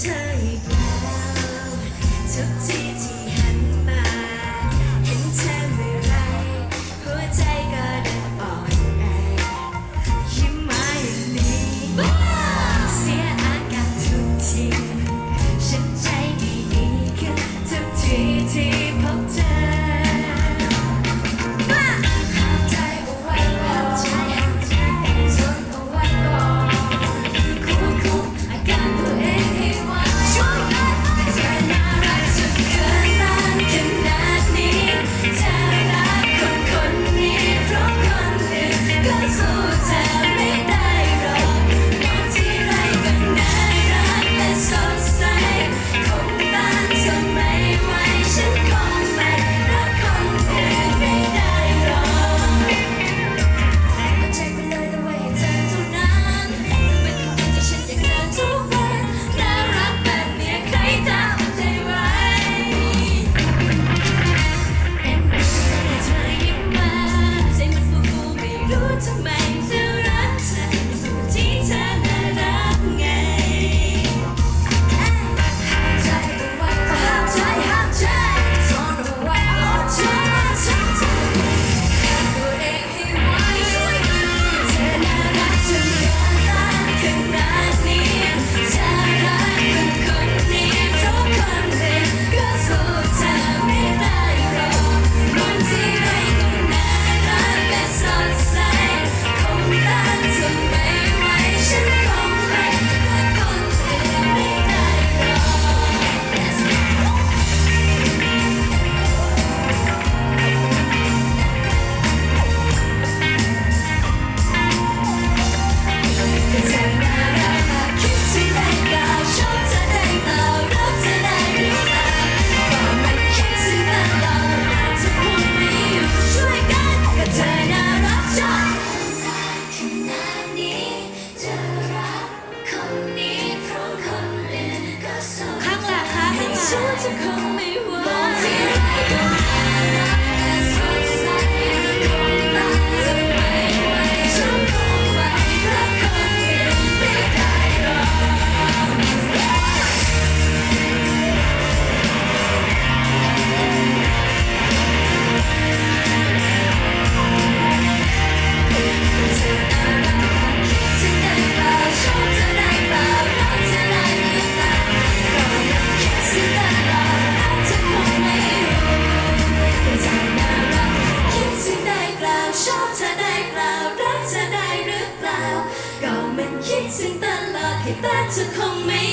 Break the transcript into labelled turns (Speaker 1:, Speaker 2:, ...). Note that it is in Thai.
Speaker 1: เธออีกแล้ทุกทีที่หันมา เห็นเธอเมื่อไร หัวใจก็เดินอ่อนแอยิ้มมาอย่างนี้เสียอาการทุกที ฉันใจไม่ดีขึ้นทุกทีที่ Yeah. to come in.